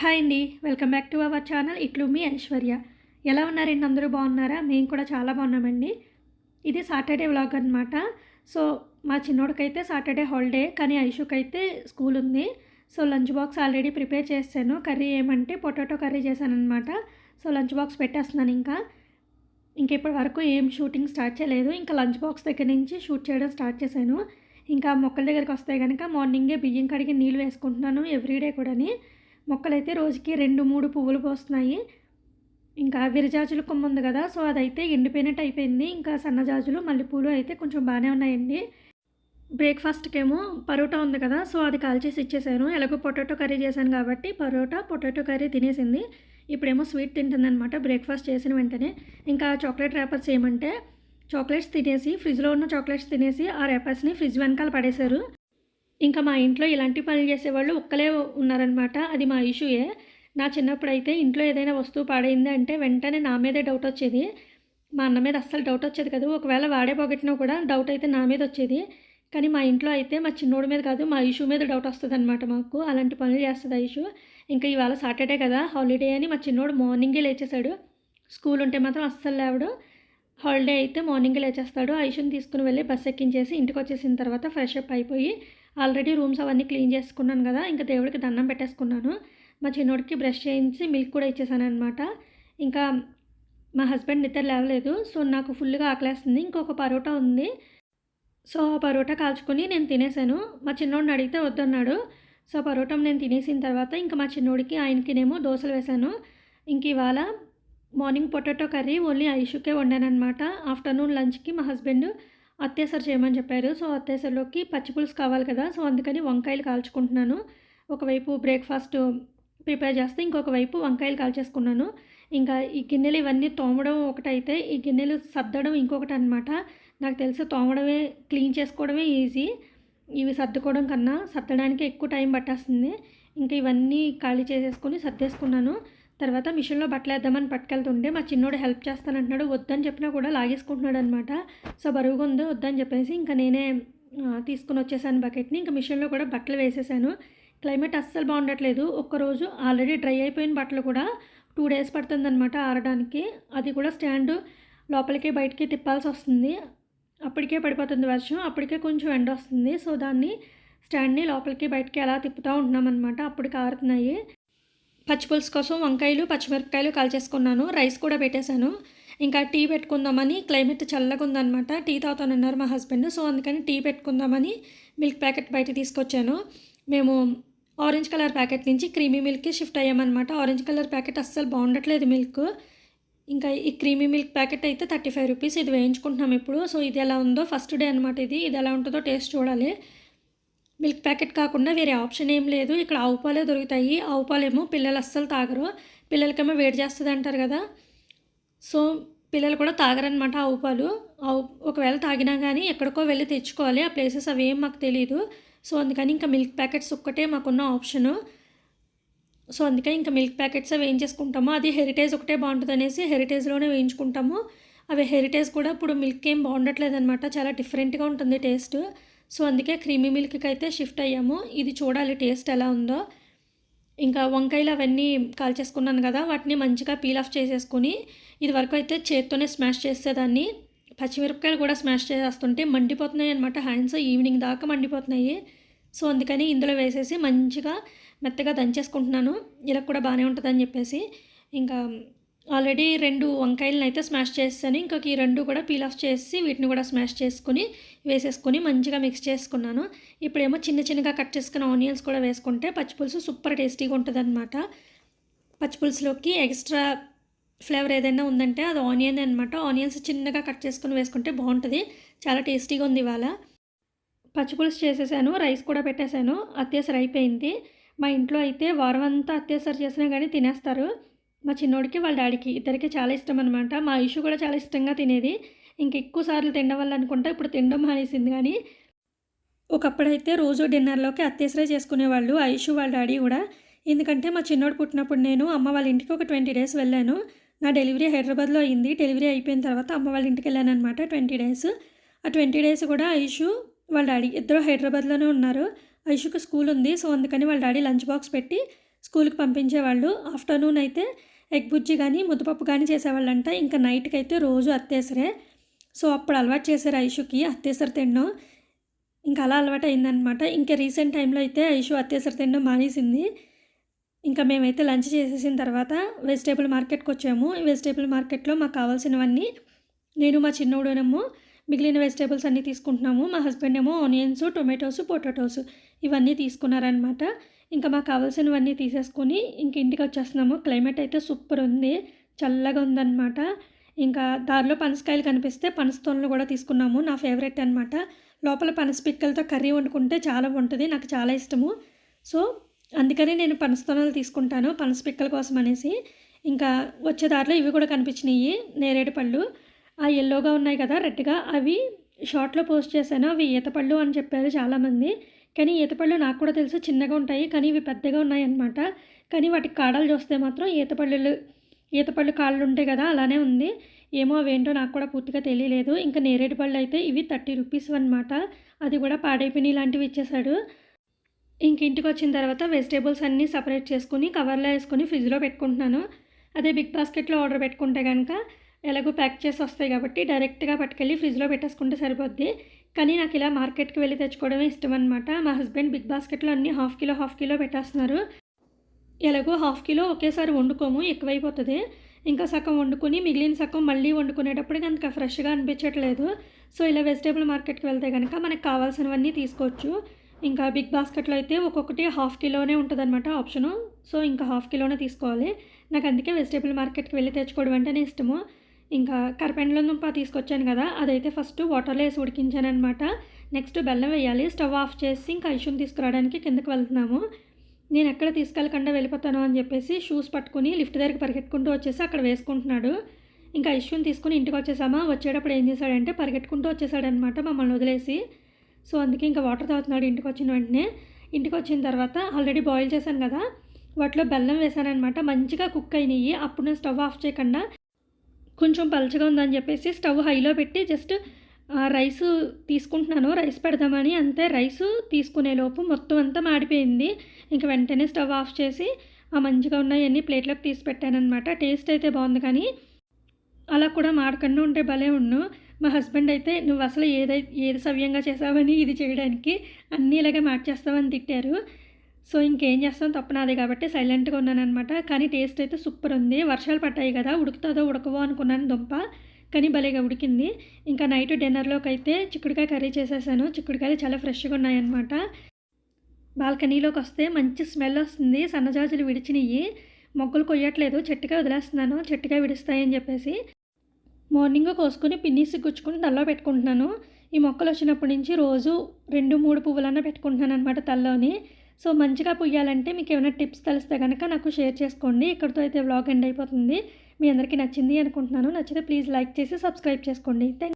Hi అండి. Welcome back to our channel. ఇట్లు మీ ఐశ్వర్య. ఎలా ఉన్నారండి? అందరూ బాగున్నారా? మేము కూడా చాలా బాగున్నామండి. ఇది సాటర్డే వ్లాగ్ అనమాట సో మా చిన్నోడికైతే సాటర్డే హాలిడే కానీ ఐషుకి అయితే స్కూల్ ఉంది. So lunch box already prepare చేశాను. కర్రీ ఏమంటే పొటాటో కర్రీ చేశాను అనమాట సో లంచ్ బాక్స్ పెట్టేస్తున్నాను ఇంకా. ఇంక ఇప్పటి వరకు ఏం షూటింగ్ స్టార్ట్ చేయలేదు. ఇంకా లంచ్ బాక్స్ దగ్గర నుంచి షూట్ చేయడం స్టార్ట్ చేశాను. ఇంకా మొక్కల దగ్గరికి వస్తే కనుక మార్నింగే బియ్యం కడిగి నీళ్ళు వేసుకుంటున్నాను ఎవ్రీడే కూడాని. మొక్కలైతే రోజుకి రెండు మూడు పువ్వులు పోస్తున్నాయి. ఇంకా విరజాజుల కొమ్మ ఉంది కదా సో అదైతే ఎండిపోయినట్టు అయిపోయింది. ఇంకా సన్నజాజులు మల్లెపూలు అయితే కొంచెం బాగానే ఉన్నాయండి. బ్రేక్ఫాస్ట్కేమో పరోటా ఉంది కదా సో అది కాల్చేసి ఇచ్చేసాను. ఎలాగో పొటాటో కర్రీ చేశాను కాబట్టి పరోటా పొటాటో కర్రీ తినేసింది. ఇప్పుడేమో స్వీట్ తింటుందన్నమాట బ్రేక్ఫాస్ట్ చేసిన వెంటనే. ఇంకా చాక్లెట్ ర్యాపర్స్ ఏమంటే చాక్లెట్స్ తినేసి ఫ్రిడ్జ్లో ఉన్న చాక్లెట్స్ తినేసి ఆ ర్యాపర్స్ని ఫ్రిడ్జ్ వెనకాల పడేశారు. ఇంకా మా ఇంట్లో ఇలాంటి పనులు చేసేవాళ్ళు ఒక్కలే ఉన్నారనమాట అది మా ఇష్యూయే. నా చిన్నప్పుడు అయితే ఇంట్లో ఏదైనా వస్తువు పాడైంది అంటే వెంటనే నా మీదే డౌట్ వచ్చేది. మా అన్న మీద అస్సలు డౌట్ వచ్చేది కదా. ఒకవేళ వాడే పోగొట్టినా కూడా డౌట్ అయితే నా మీద వచ్చేది. కానీ మా ఇంట్లో అయితే మా చిన్నోడి మీద కాదు మా ఇష్యూ మీద డౌట్ వస్తుంది అనమాట మాకు. అలాంటి పనులు చేస్తుంది ఆ ఇష్యూ. ఇంకా ఇవాళ సాటర్డే కదా హాలిడే అని మా చిన్నోడు మార్నింగే లేచేశాడు. స్కూల్ ఉంటే మాత్రం అస్సలు లేవడు. హాలిడే అయితే మార్నింగే లేచేస్తాడు. ఐషుని తీసుకుని వెళ్ళి బస్ ఎక్కించేసి ఇంటికి వచ్చేసిన తర్వాత ఫ్రెష్ అప్ అయిపోయి ఆల్రెడీ రూమ్స్ అవన్నీ క్లీన్ చేసుకున్నాను కదా ఇంకా దేవుడికి దండం పెట్టేసుకున్నాను. మా చిన్నోడికి బ్రష్ చేయించి మిల్క్ కూడా ఇచ్చేసాను అనమాట ఇంకా మా హస్బెండ్ నిద్ర లేవలేదు సో నాకు ఫుల్గా ఆకలేస్తుంది. ఇంకొక పరోటా ఉంది. సో ఆ పరోటా కాల్చుకొని నేను తినేసాను. మా చిన్నోడిని అడిగితే వద్దన్నాడు. సో పరోటా నేను తినేసిన తర్వాత ఇంకా మా చిన్నోడికి ఆయనకినేమో దోశలు వేశాను ఇంక ఇవాళ మార్నింగ్ పొటాటో కర్రీ ఓన్లీ ఐషుకే వండానమాట ఆఫ్టర్నూన్ లంచ్కి మా హస్బెండ్ అత్తేసరి చేయమని చెప్పారు. సో అత్తేసరిలోకి పచ్చిపులుసు కావాలి కదా. సో అందుకని వంకాయలు కాల్చుకుంటున్నాను. ఒకవైపు బ్రేక్ఫాస్ట్ ప్రిపేర్ చేస్తే ఇంకొక వైపు వంకాయలు కాల్చేసుకున్నాను. ఇంకా ఈ గిన్నెలు ఇవన్నీ తోమడం ఒకటైతే ఈ గిన్నెలు సర్దడం ఇంకొకటి అనమాట నాకు తెలిసి తోమడమే క్లీన్ చేసుకోవడమే ఈజీ. ఇవి సర్దుకోవడం కన్నా సర్దడానికి ఎక్కువ టైం పట్టేస్తుంది. ఇంకా ఇవన్నీ ఖాళీ చేసేసుకొని సర్దేసుకున్నాను. తర్వాత మిషన్లో బట్టలు వేద్దామని పట్టుకెళ్తుంటే మా చిన్నోడు హెల్ప్ చేస్తానంటున్నాడు వద్దని చెప్పినా కూడా లాగేసుకుంటున్నాడు అనమాట సో బరువుగా ఉంది వద్దని చెప్పేసి ఇంకా నేనే తీసుకుని వచ్చేసాను బకెట్ని. ఇంకా మిషన్లో కూడా బట్టలు వేసేసాను. క్లైమేట్ అస్సలు బాగుండట్లేదు. ఒక్కరోజు ఆల్రెడీ డ్రై అయిపోయిన బట్టలు కూడా టూ డేస్ పడుతుందన్నమాట ఆరడానికి. అది కూడా స్టాండ్ లోపలికి బయటికి తిప్పాల్సి వస్తుంది. అప్పటికే పడిపోతుంది వర్షం అప్పటికే కొంచెం ఎండ వస్తుంది. సో దాన్ని స్టాండ్ని లోపలికి బయటికి ఎలా తిప్పుతూ ఉంటున్నాం అనమాట అప్పటికి ఆరుతున్నాయి పచ్చిపులుసు కోసం వంకాయలు పచ్చిమిరపకాయలు కాల్చేసుకున్నాను. రైస్ కూడా పెట్టేశాను. ఇంకా టీ పెట్టుకుందామని క్లైమేట్ చల్లగా ఉందనమాట టీ తాగుతానన్నారు మా హస్బెండ్. సో అందుకని టీ పెట్టుకుందామని మిల్క్ ప్యాకెట్ బయట తీసుకొచ్చాను. మేము ఆరెంజ్ కలర్ ప్యాకెట్ నుంచి క్రీమీ మిల్క్కి షిఫ్ట్ అయ్యామన్నమాట. ఆరెంజ్ కలర్ ప్యాకెట్ అస్సలు బాగుండట్లేదు మిల్క్. ఇంకా ఈ క్రీమీ మిల్క్ ప్యాకెట్ అయితే థర్టీ ఫైవ్ రూపీస్. ఇది వేయించుకుంటున్నాం ఇప్పుడు. సో ఇది ఎలా ఉందో ఫస్ట్ డే అనమాట ఇది. ఇది ఎలా ఉంటుందో టేస్ట్ చూడాలి. మిల్క్ ప్యాకెట్ కాకుండా వేరే ఆప్షన్ ఏం లేదు. ఇక్కడ ఆవు పాలే దొరుకుతాయి. ఆవు పాలేమో పిల్లలు అస్సలు తాగరు. పిల్లలకేమో వేడి చేస్తుంది అంటారు కదా. సో పిల్లలు కూడా తాగరనమాట ఆవు పాలు. ఆవు ఒకవేళ తాగినా కానీ ఎక్కడికో వెళ్ళి తెచ్చుకోవాలి. ఆ ప్లేసెస్ అవి ఏం మాకు తెలియదు సో అందుకని ఇంకా మిల్క్ ప్యాకెట్స్ ఒక్కటే మాకున్న ఆప్షను. సో అందుకని ఇంకా మిల్క్ ప్యాకెట్స్ అవి వేయించేసుకుంటాము. అది హెరిటేజ్ ఒకటే బాగుంటుంది అనేసి హెరిటేజ్లోనే వేయించుకుంటాము. అవి హెరిటేజ్ కూడా ఇప్పుడు మిల్క్ ఏం బాగుండట్లేదు అనమాట చాలా డిఫరెంట్గా ఉంటుంది టేస్ట్. సో అందుకే క్రీమీ మిల్క్కి అయితే షిఫ్ట్ అయ్యాము. ఇది చూడాలి టేస్ట్ ఎలా ఉందో. ఇంకా వంకాయలు అవన్నీ కాల్చేసుకున్నాను కదా వాటిని మంచిగా పీల్ ఆఫ్ చేసేసుకొని ఇది వరకు అయితే చేత్తోనే స్మాష్ చేసేదాన్ని. పచ్చిమిరపకాయలు కూడా స్మాష్ చేసేస్తుంటే మండిపోతున్నాయి అనమాట హ్యాండ్స్. ఈవినింగ్ దాకా మండిపోతున్నాయి. సో అందుకని ఇందులో వేసేసి మంచిగా మెత్తగా దంచేసుకుంటున్నాను. ఇలా కూడా బాగానే ఉంటుందని చెప్పేసి. ఇంకా ఆల్రెడీ రెండు వంకాయలను అయితే స్మాష్ చేసాను ఇంకొక ఈ రెండు కూడా పీల్ ఆఫ్ చేసి వీటిని కూడా స్మాష్ చేసుకుని వేసేసుకొని మంచిగా మిక్స్ చేసుకున్నాను. ఇప్పుడేమో చిన్న చిన్నగా కట్ చేసుకున్న ఆనియన్స్ కూడా వేసుకుంటే పచ్చిపులుసు సూపర్ టేస్టీగా ఉంటుంది అనమాట పచ్చిపులుసులోకి ఎక్స్ట్రా ఫ్లేవర్ ఏదైనా ఉందంటే అది ఆనియన్ అనమాట ఆనియన్స్ చిన్నగా కట్ చేసుకుని వేసుకుంటే బాగుంటుంది. చాలా టేస్టీగా ఉంది ఇవాళ. పచ్చిపులుసు చేసేసాను రైస్ కూడా పెట్టేశాను. అత్యవసర అయిపోయింది. మా ఇంట్లో అయితే వారం అంతా అత్యవసర చేసినా కానీ తినేస్తారు. మా చిన్నోడికి వాళ్ళ డాడీకి ఇద్దరికి చాలా ఇష్టం అనమాట మా ఇషు కూడా చాలా ఇష్టంగా తినేది. ఇంక ఎక్కువ సార్లు తినడం వల్ల అనుకుంటా ఇప్పుడు తినడం మానేసింది కానీ ఒకప్పుడైతే రోజు డిన్నర్లోకి అత్యసరే చేసుకునేవాళ్ళు ఐషు వాళ్ళ డాడీ కూడా. ఎందుకంటే మా చిన్నోడు పుట్టినప్పుడు నేను అమ్మ వాళ్ళ ఇంటికి ఒక ట్వంటీ డేస్ వెళ్ళాను. నా డెలివరీ హైదరాబాద్లో అయింది. డెలివరీ అయిపోయిన తర్వాత అమ్మ వాళ్ళ ఇంటికి వెళ్ళాను అనమాట ట్వంటీ డేస్. ఆ ట్వంటీ డేస్ కూడా ఐషు వాళ్ళ డాడీ ఇద్దరు హైదరాబాద్లోనే ఉన్నారు. ఐషుకు స్కూల్ ఉంది. సో అందుకని వాళ్ళ డాడీ లంచ్ బాక్స్ పెట్టి స్కూల్కి పంపించేవాళ్ళు. ఆఫ్టర్నూన్ అయితే ఎగ్ బుజ్జి కానీ ముద్దపప్పు కానీ చేసేవాళ్ళంట. ఇంకా నైట్కి అయితే రోజు అత్తేసరే. సో అప్పుడు అలవాటు చేశారు ఐషుకి. అత్తేసరి తినడం ఇంకా అలా అలవాటు అయిందనమాట ఇంకా రీసెంట్ టైంలో అయితే ఐషు అత్తేసరి తినడం మానేసింది. ఇంకా మేమైతే లంచ్ చేసేసిన తర్వాత వెజిటేబుల్ మార్కెట్కి వచ్చాము ఈ వెజిటేబుల్ మార్కెట్లో మాకు కావాల్సినవన్నీ నేను మా చిన్నోడునేమో మిగిలిన వెజిటేబుల్స్ అన్నీ తీసుకుంటున్నాము. మా హస్బెండ్ ఏమో ఆనియన్స్ టొమాటోస్ పొటాటోస్ ఇవన్నీ తీసుకున్నారనమాట. ఇంకా మాకు కావాల్సినవన్నీ తీసేసుకొని ఇంక ఇంటికి వచ్చేస్తున్నాము. క్లైమేట్ అయితే సూపర్ ఉంది. చల్లగా ఉందన్నమాట. ఇంకా దారిలో పనసకాయలు కనిపిస్తే పనసతోనలు కూడా తీసుకున్నాము. నా ఫేవరెట్ అనమాట లోపల పనస పిక్కలతో కర్రీ వండుకుంటే చాలా ఉంటుంది నాకు చాలా ఇష్టము. సో అందుకని నేను పనసతోనలు తీసుకుంటాను పనస పిక్కల కోసం అనేసి. ఇంకా వచ్చే దారిలో ఇవి కూడా కనిపించినాయి. నేరేడు పళ్ళు. ఆ ఎల్లోగా ఉన్నాయి కదా రెడ్గా. అవి షార్ట్లో పోస్ట్ చేశాను. అవి ఈతపళ్ళు అని చెప్పారు చాలామంది. కానీ ఈతపళ్ళు నాకు కూడా తెలుసు చిన్నగా ఉంటాయి కానీ ఇవి పెద్దగా ఉన్నాయన్నమాట. కానీ వాటికి కాడలు చూస్తే మాత్రం ఈతపళ్ళు ఈతపళ్ళు కాళ్ళు ఉంటాయి కదా అలానే ఉంది. ఏమో అవేంటో నాకు కూడా పూర్తిగా తెలియలేదు. ఇంకా నేరేడు పళ్ళు అయితే ఇవి థర్టీ రూపీస్ అనమాట అది కూడా పాడైపోయినాయి ఇలాంటివి ఇచ్చేశాడు. ఇంక ఇంటికి వచ్చిన తర్వాత వెజిటేబుల్స్ అన్నీ సపరేట్ చేసుకుని కవర్లో వేసుకొని ఫ్రిడ్జ్లో పెట్టుకుంటున్నాను. అదే బిగ్ బాస్కెట్లో ఆర్డర్ పెట్టుకుంటే కనుక ఎలాగో ప్యాక్ చేసి వస్తాయి కాబట్టి డైరెక్ట్గా పట్టుకెళ్ళి ఫ్రిడ్జ్లో పెట్టేసుకుంటే సరిపోద్ది. కానీ నాకు ఇలా మార్కెట్కి వెళ్ళి తెచ్చుకోవడమే ఇష్టం అనమాట మా హస్బెండ్ బిగ్ బాస్కెట్లో అన్నీ హాఫ్ కిలో హాఫ్ కిలో పెట్టేస్తున్నారు. ఎలాగో హాఫ్ కిలో ఒకేసారి వండుకోము ఎక్కువైపోతుంది. ఇంకా సగం వండుకొని మిగిలిన సగం మళ్ళీ వండుకునేటప్పుడు అంత ఫ్రెష్గా అనిపించట్లేదు. సో ఇలా వెజిటేబుల్ మార్కెట్కి వెళ్తే కనుక మనకు కావాల్సినవన్నీ తీసుకోవచ్చు. ఇంకా బిగ్ బాస్కెట్లో అయితే ఒక్కొక్కటి హాఫ్ కిలోనే ఉంటుందన్నమాట ఆప్షను. సో ఇంకా హాఫ్ కిలోనే తీసుకోవాలి. నాకు అందుకే వెజిటేబుల్ మార్కెట్కి వెళ్ళి తెచ్చుకోవడం అంటేనే ఇష్టము. ఇంకా కరపెండలో దుంప తీసుకొచ్చాను కదా అదైతే ఫస్ట్ వాటర్లో వేసి ఉడికించాను అనమాట నెక్స్ట్ బెల్లం వేయాలి స్టవ్ ఆఫ్ చేసి ఇంకా ఐషుని తీసుకురావడానికి కిందకి వెళ్తున్నాము. నేను ఎక్కడ తీసుకెళ్ళకుండా వెళ్ళిపోతాను అని చెప్పేసి షూస్ పట్టుకుని లిఫ్ట్ దగ్గరికి పరిగెట్టుకుంటూ వచ్చేసి అక్కడ వేసుకుంటున్నాడు. ఇంకా ఐషుని తీసుకుని ఇంటికి వచ్చేసామా? వచ్చేటప్పుడు ఏం చేశాడంటే పరిగెట్టుకుంటూ వచ్చేసాడనమాట మమ్మల్ని వదిలేసి. సో అందుకే ఇంకా వాటర్ తాగుతున్నాడు ఇంటికి వచ్చిన వెంటనే. ఇంటికి వచ్చిన తర్వాత ఆల్రెడీ బాయిల్ చేశాను కదా వాటిలో బెల్లం వేసానమాట మంచిగా కుక్ అయినాయి. అప్పుడు నేను స్టవ్ ఆఫ్ చేయకుండా కొంచెం పలచగా ఉందని చెప్పేసి స్టవ్ హైలో పెట్టి జస్ట్ రైస్ తీసుకుంటున్నాను. రైస్ పెడదామని అంతే. రైస్ తీసుకునే లోపు మొత్తం అంతా మాడిపోయింది. ఇంక వెంటనే స్టవ్ ఆఫ్ చేసి ఆ మంచిగా ఉన్నాయన్నీ ప్లేట్లోకి తీసి పెట్టానమాట టేస్ట్ అయితే బాగుంది కానీ అలా కూడా మాడకుండా ఉంటే భలే ఉన్ను మా హస్బెండ్ అయితే నువ్వు అసలు ఏదై ఏది సవ్యంగా చేసావని ఇది చేయడానికి అన్నీ ఇలాగే మార్చేస్తావని తిట్టారు. సో ఇంకేం చేస్తాం? తప్పనాది కాబట్టి సైలెంట్గా ఉన్నాను అనమాట కానీ టేస్ట్ అయితే సూపర్ ఉంది. వర్షాలు పట్టాయి కదా ఉడుకుతుందో ఉడకవో అనుకున్నాను దుంప. కానీ భలేగా ఉడికింది. ఇంకా నైట్ డిన్నర్లోకి అయితే చిక్కుడుకాయ కర్రీ చేసేసాను. చిక్కుడుకాయలు చాలా ఫ్రెష్గా ఉన్నాయన్నమాట. బాల్కనీలోకి వస్తే మంచి స్మెల్ వస్తుంది. సన్నజాజులు విడిచినవి మొగ్గలు కొయ్యట్లేదు. చెట్టుగా వదిలేస్తున్నాను. చెట్టుగా విడుస్తాయని చెప్పేసి మార్నింగ్ కోసుకొని పిన్నీసి గుచ్చుకుని తల్లో పెట్టుకుంటున్నాను. ఈ మొక్కలు వచ్చినప్పటి నుంచి రోజు రెండు మూడు పువ్వులన్నా పెట్టుకుంటున్నాను అనమాట తల్లోని. సో మంచిగా పుయ్యాలంటే మీకు ఏమైనా టిప్స్ తెలిస్తే కనుక నాకు షేర్ చేసుకోండి. ఇక్కడితో అయితే వ్లాగ్ ఎండ్ అయిపోతుంది. మీ అందరికీ నచ్చింది అనుకుంటున్నాను. నచ్చితే ప్లీజ్ లైక్ చేసి సబ్స్క్రైబ్ చేసుకోండి. థ్యాంక్